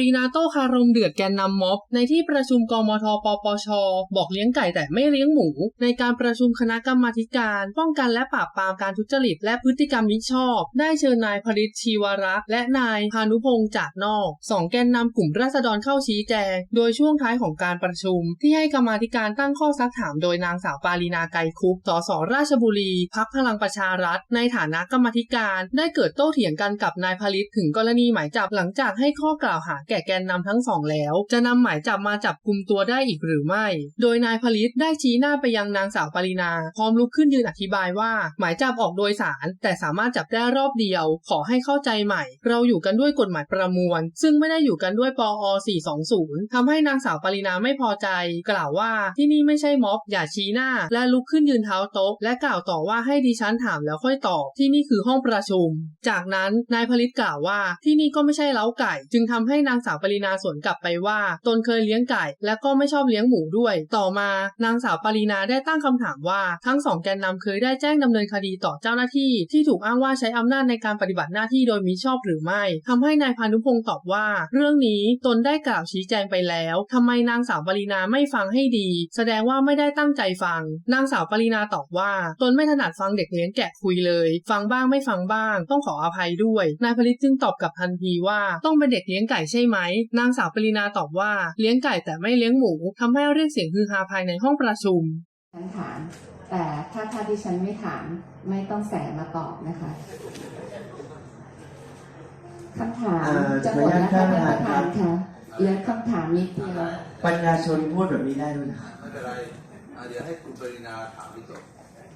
รีนาโตคารมเดือดแกนนำม็อบ ในที่ประชุมกมทปปช บอกเลี้ยงไก่แต่ไม่เลี้ยงหมู ในการประชุมคณะกรรมาการ ป้องกันและปราบปรามการทุจริต และพฤติกรรมมิชอบ ได้เชิญนายผลิตชีวรักษ์และนายพานุพงษ์จากนอกสองแกนนำกลุ่มราษฎรเข้าชี้แจง โดยช่วงท้ายของการประชุม ที่ให้กรรมาการตั้งข้อซักถามโดยนางสาวปารีนาไกรคุปสสราชบุรีพักพลังประชารัฐ ในฐานะกรรมาการ ได้เกิดโต้เถียงกันกับนายผลิตถึงกรณีหมายจับหลังจากให้ข้อกล่าวหาแก่แกนนำทั้งสองแล้ว จะนำหมายจับมาจับกลุ่มตัวได้อีกหรือไม่ โดยนายผลิตได้ชี้หน้าไปยังนางสาวปรีนา พร้อมลุกขึ้นยืนอธิบายว่า หมายจับออกโดยสาร แต่สามารถจับได้รอบเดียว ขอให้เข้าใจใหม่ เราอยู่กันด้วยกฎหมายประมวล ซึ่งไม่ได้อยู่กันด้วยปอ 420ทำให้นางสาวปรีนาไม่พอใจ กล่าวว่าที่นี่ไม่ใช่ม็อบ อย่าชี้หน้า และลุกขึ้นยืนเท้าโต๊ะ และกล่าวต่อว่าให้ดิฉันถามแล้วค่อยตอบ ที่นี่คือห้องประชุม จากนั้นนายผลิตกล่าวว่าที่นี่ก็ไม่ใช่เล้าไก่ จึงทำให้นางสาวปรีนาสวนกลับไปว่า ตนเคยเลี้ยงไก่ และก็ไม่ชอบเลี้ยงหมูด้วย ต่อมานางสาวปรีนาได้ตั้งคำถามว่าทั้งสองแกนนำเคยได้แจ้งดำเนินคดีต่อเจ้าหน้าที่ ที่ถูกอ้างว่าใช้อำนาจในการปฏิบัติหน้าที่โดยมิชอบหรือไม่ทำให้นายพานุพงศ์ตอบว่า เรื่องนี้ตนได้กล่าวชี้แจงไปแล้วทำไมนางสาวปรินาไม่ฟังให้ดี แสดงว่าไม่ได้ตั้งใจฟัง นางสาวปรินาตอบว่า ตนไม่ถนัดฟังเด็กเลี้ยงแกะคุยเลย ฟังบ้างไม่ฟังบ้าง ต้องขออภัยด้วย นายผลิตจึงตอบกับทันทีว่าต้องเป็นเด็กเลี้ยงไก่ใช่ไหม นางสาวปรินาตอบว่าเลี้ยงไก่แต่ไม่เลี้ยงหมูทำให้เรียกเสียงฮือฮาภายในห้องประชุมฉันถาม แต่ถ้าถ้าที่ฉันไม่ถามไม่ต้องแสมาตอบนะคะคำถามเอ่อจะหมดแล้วขอค่ะอนุญาตท่านประธานครัค่ะบเหลือคำถามนิดเดียวปัญญาชนพูดแบบนี้ได้ด้วยเหรอไม่เป็นไรอะเดี๋ยวให้คุณปรินาถามที่จบ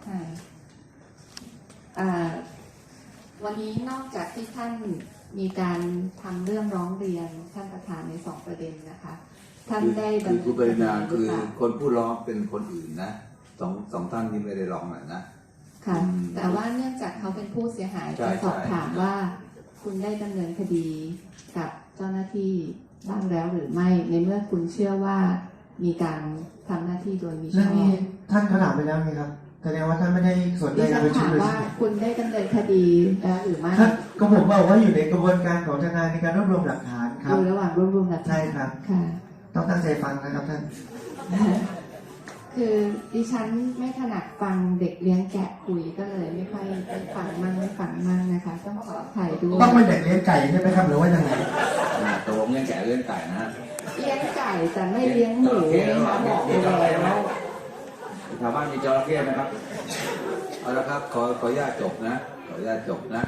ค่ะอ่าวันนี้นอกจากที่ท่าน มีการทำเรื่องร้องเรียนท่านประธานในสองประเด็นนะคะ ท่านได้คือดำเนินคุณปรินาคือคนผู้ร้องเป็นคนอื่นนะสองสองท่านที่ไม่ได้ร้องน่ะนะค่ะ แต่ว่าเนื่องจากเขาเป็นผู้เสียหายจะสอบถามว่าคุณได้ดำเนินคดีกับเจ้าหน้าที่บ้างแล้วหรือไม่ในเมื่อคุณเชื่อว่ามีการทำหน้าที่โดยมิชอบ ท่านเขาถามไปแล้วไงครับแสดงว่าท่านไม่ได้สนใจดิการนประชุมถามเลยว่าใช่ไหมคุณได้ดำเนินคดีแล้วหรือไม่ท่าน ก็ผมบอกว่าอยู่ในกระบวนการของทนายในการรวบรวมหลักฐานคอรับ ยู่ระหว่างรวบรวมหลักฐานใช่ครับ ค่ะ ต้องตั้งใจฟังนะครับท่าน คือดิฉันไม่ถนัดฟังเด็กเลี้ยงแกะคุยก็เลยไม่ค่อยได้ฟังมั่งไม่ฟังมั่งนะคะ ต้องขออภัยด้วยต้องเป็นเด็กเลี้ยงไก่ใช่ไหมครับหรือว่ายังไง อ่าตกลงเลี้ยงแกะเลี้ยงไก่นะเลี้ยงไก่แต่ไม่เลี้ยงหมูนะคะบอกไปแล้ว ชาวบ้านมีจระเข้นะครับ เอาละครับ ขอขออนุญาตจบนะ rồi ra chụp đó.